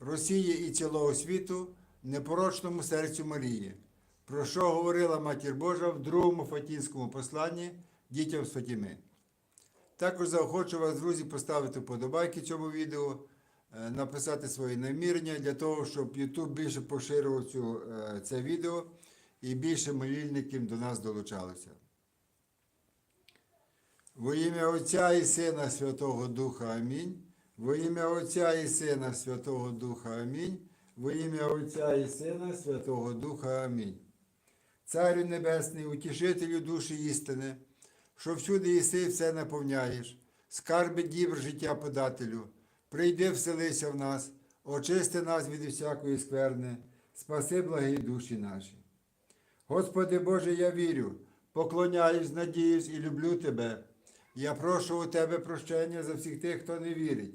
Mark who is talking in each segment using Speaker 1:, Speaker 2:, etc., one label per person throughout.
Speaker 1: Росії і цілого світу, непорочному серцю Марії, про що говорила Матір Божа в другому Фатінському посланні дітям з Фатіми. Також заохочу вас, друзі, поставити вподобайки цьому відео, е, написати свої намірення для того, щоб YouTube більше поширював цю, е, це відео і більше молільників до нас долучалося. Во ім'я Отця і Сина Святого Духа Амінь. Во ім'я Отця і Сина Святого Духа Амінь. Во ім'я Отця і Сина Святого Духа Амінь. Царю Небесний, утішителю душі істини, що всюди єси все наповняєш, скарби дібр життя подателю, прийди вселися в нас, очисти нас від всякої скверни, спаси благі душі наші. Господи Боже, я вірю, поклоняюсь, надіюсь і люблю Тебе. Я прошу у Тебе прощення за всіх тих, хто не вірить,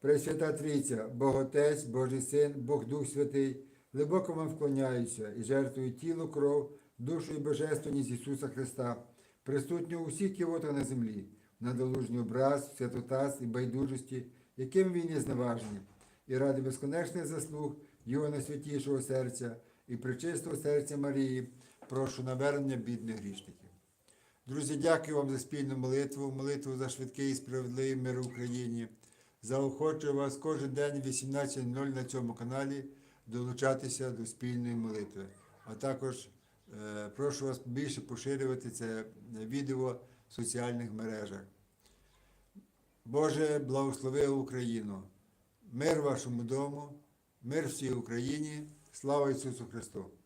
Speaker 1: Пресвята Трійця, Бог Отець, Божий Син, Бог Дух Святий, глибоко вам вклоняюся і жертвую тіло, кров, душу і божественність Ісуса Христа, присутню у всіх кивотах на землі, в надолужній образ, святотаз і байдужості, яким він є зневажені, і ради безконечних заслуг Його найсвятішого серця і причистого серця Марії, прошу навернення бідних грішників. Друзі, дякую вам за спільну молитву, молитву за швидкий і справедливий мир в Україні. Заохочую вас кожен день в 18.00 на цьому каналі долучатися до спільної молитви. А також е, прошу вас більше поширювати це відео в соціальних мережах. Боже, благослови Україну, мир вашому дому, мир всій Україні, слава Ісусу Христу!